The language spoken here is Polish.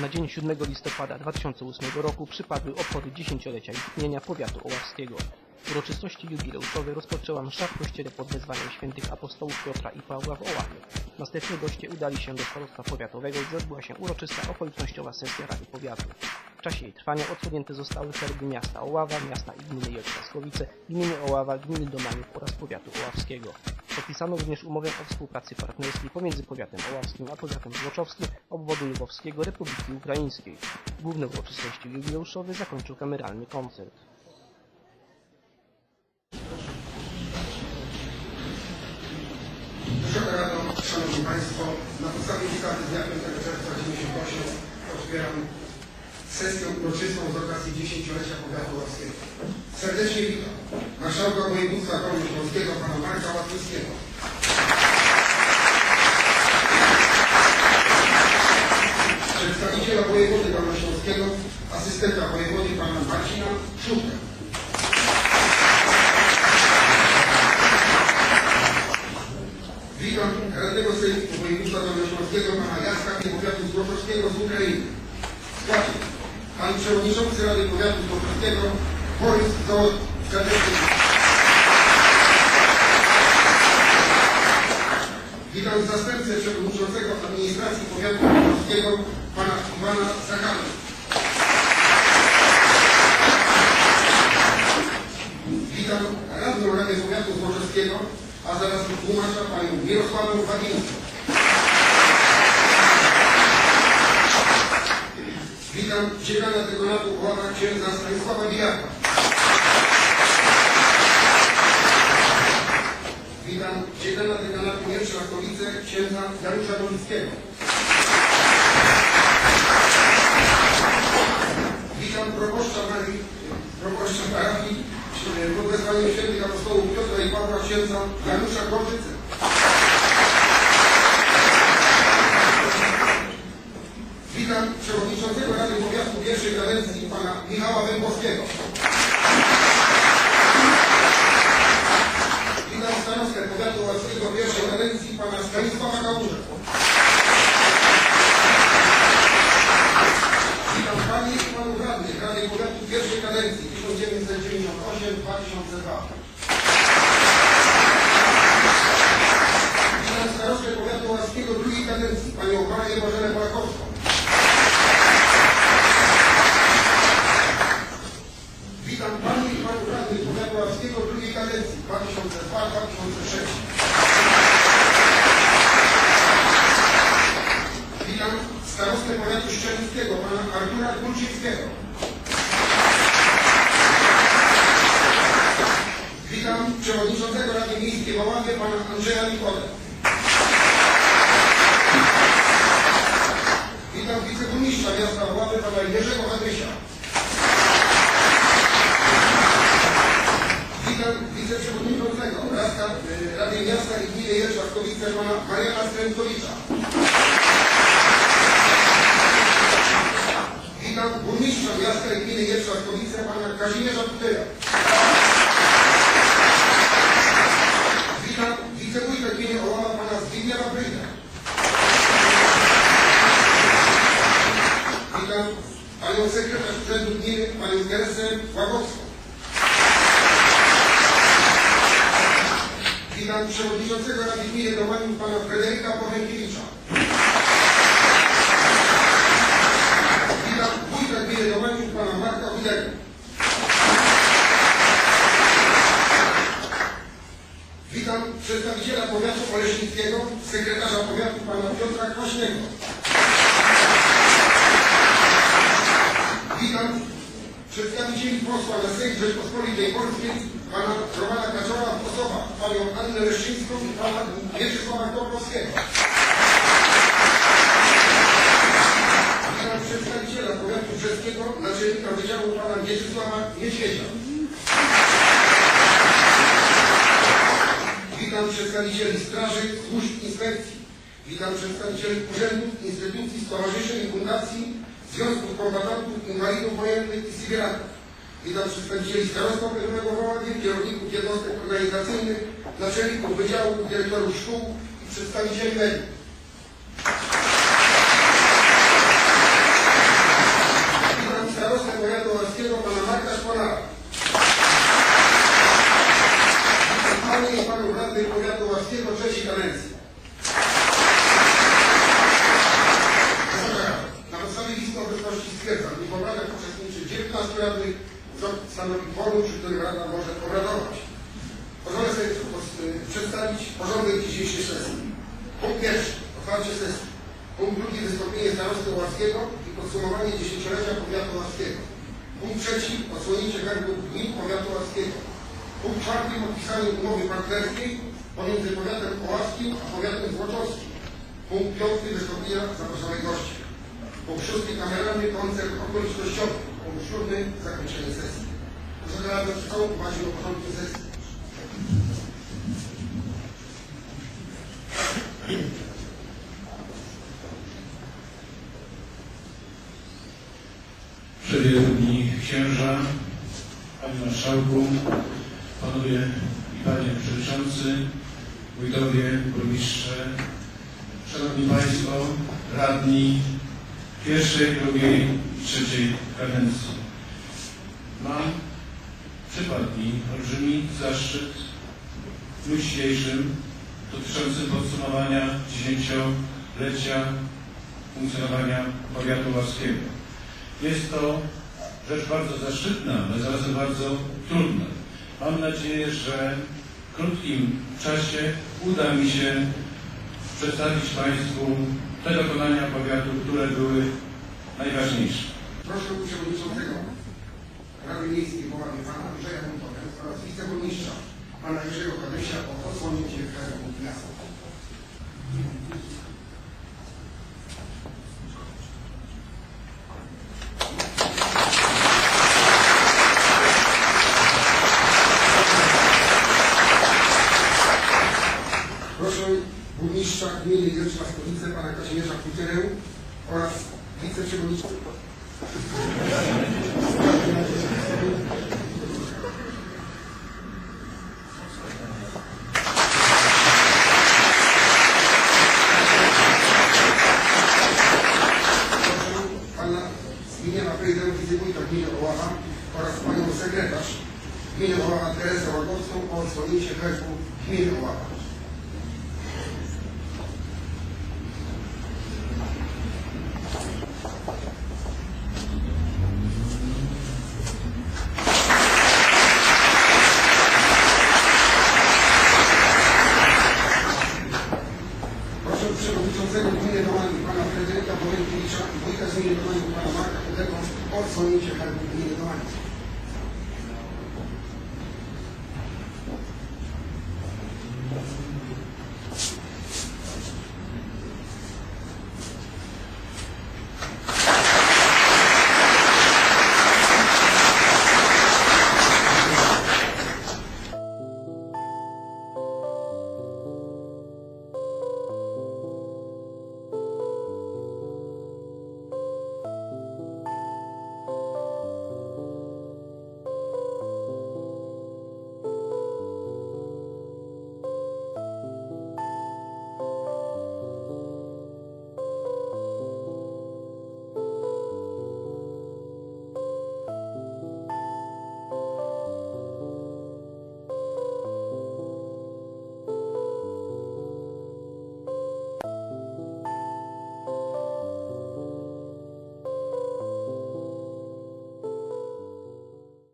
Na dzień 7 listopada 2008 roku przypadły obchody dziesięciolecia istnienia powiatu oławskiego. Uroczystości jubileuszowe rozpoczęła msza w kościele pod wezwaniem świętych apostołów Piotra i Pawła w Oławie. Następnie goście udali się do starostwa powiatowego, gdzie odbyła się uroczysta okolicznościowa sesja Rady Powiatu. W czasie jej trwania odsunięte zostały szeregi miasta Oława, miasta i gminy Jelczaskowice, gminy Oława, gminy Domanów oraz powiatu oławskiego. Podpisano również umowę o współpracy partnerskiej pomiędzy powiatem oławskim a powiatem złoczowskim obwodu lwowskiego Republiki Ukraińskiej. Główne uroczystości jubileuszowe zakończył kameralny koncert. Szanowni Państwo, na podstawie ustawy z dnia 5 czerwca 98 otwieram sesję uroczystą z okazji dziesięciolecia powiatu ławskiego. Serdecznie witam Marszałka Województwa Dolnośląskiego, Pana Marka Łatwowskiego. Przedstawiciela wojewody dolnośląskiego, asystenta wojewody Pana Marcina Szutkę. Witam radnego Sejmiku Województwa Dolnośląskiego pana Jacka Powiatu Złoczowskiego z Ukrainy. Składzie pan przewodniczący Rady Powiatu Złoczowskiego Borys Załodzki. Witam zastępcę przewodniczącego administracji Powiatu Złoczowskiego pana Iwana Zachana. Witam radną Rady Powiatu Złoczowskiego, a zaraz tłumacza panią Mirosławę Wagińską. Witam dziekana Trybunału Oława księdza Stanisława Bijaka. Witam dziekana Stolice księdza Janusza Dolickiego. Witam proboszcza Marii, proboszcza parafii pod wezwaniem świętych apostołów Piotra i Pawła księdza Janusza Gorczycy. Witam przewodniczącego Rady Powiatu pierwszej kadencji pana Michała Węgowskiego. Witam starostę powiatu ładzkiego pierwszej kadencji pana Stanisława Kałuża. Witam Panie i Panów Radnych Rady Powiatu pierwszej kadencji 1998-2002. Witam starostę powiatu ładzkiego drugiej kadencji Panią Marię Bożenę Polakowską. Witam Panie i Panów Radnych Powiatu Ławskiego drugiej kadencji 2002-2006. Witam starostę powiatu szczecińskiego Pana Artura Kulczyckiego. Witam przewodniczącego Rady Miejskiej w Oławie Pana Andrzeja Nikolę. Witam wiceburmistrza miasta Oławy Pana Jerzego Hadrysia. Witam wiceprzewodniczącego y, Rady Miasta i Gminy Jelczaskowice pana Mariana Strękowicza. Witam burmistrza miasta i gminy Jelczaskowice pana Kazimierza Tutyra. Witam wicewójta gminy Oława pana Zbigniewa Bryjda. Witam panią sekretarz urzędu gminy panią Teresę Łagowską. Witam przewodniczącego Rady Gminy Domaniów pana Fryderyka Porękiewicza. Witam wójta Gminy Domaniów pana Marka Widerka. Witam przedstawiciela powiatu oleśnickiego, sekretarza powiatu pana Piotra Kwaśnego. Witam przedstawicieli posła na Sejm Rzeczpospolitej Polskiej, pana Romana Kaczora w osobach, panią Annę Leszczyńską i pana Mieczysława Kopowskiego. Witam przedstawiciela powiatu brzeskiego, naczelnika wydziału pana Mieczysława Niedźwiedzia. Witam przedstawicieli straży, służb, inspekcji. Witam przedstawicieli urzędów, instytucji, stowarzyszeń i fundacji, związków kombatantów, inwalidów wojennych i sybieraków. Witam przedstawicieli starostwa powiatowego w Oławie, kierowników jednostek organizacyjnych, naczelników wydziałów, dyrektorów szkół i przedstawicieli mediów. Przedstawić porządek dzisiejszej sesji. Punkt pierwszy, otwarcie sesji. Punkt drugi, wystąpienie starosty Oławskiego i podsumowanie dziesięciolecia powiatu oławskiego. Punkt trzeci, odsłonięcie herbu gmin powiatu oławskiego. Punkt czwarty, podpisanie umowy partnerskiej pomiędzy powiatem oławskim a powiatem złoczowskim. Punkt piąty, wystąpienia zaproszonych gości. Punkt szósty, kameralny koncert okolicznościowy. Punkt siódmy, zakończenie sesji. Proszę teraz przy całą uwagę o porządku sesji. Przewielni księża, Panie Marszałku, Panowie i Panie Przewodniczący, Wójtowie, Burmistrze, Szanowni Państwo, Radni pierwszej, drugiej i trzeciej kadencji. Mam, przypadł mi olbrzymi zaszczyt w dzisiejszym dotyczącym podsumowania dziesięciolecia funkcjonowania powiatu ławskiego. Jest to rzecz bardzo zaszczytna, ale zarazem bardzo trudna. Mam nadzieję, że w krótkim czasie uda mi się przedstawić Państwu te dokonania powiatu, które były najważniejsze. Proszę przewodniczącego Rady Miejskiej Połamy Pana Andrzeja Montoka oraz wiceburmistrza Pana Jerzego Kadysia o odsłonięcie herbu miasta. Proszę burmistrza gminy Wielczna Stolice Pana Kazimierza Kuterę oraz wiceprzewodniczącego Proszę pana Zbigniewa Pejdę, wicewójta gminy Oława oraz panią sekretarz gminy Oława Teresę Łagowską o odsłonięcie herbu gminy Oława. Proszę przewodniczącego gminy Domańów pana Fryderyka Borękiewicza i wójta gminy Domańów pana Marka Kudego o odsłonięcie herbu gminy Domańów.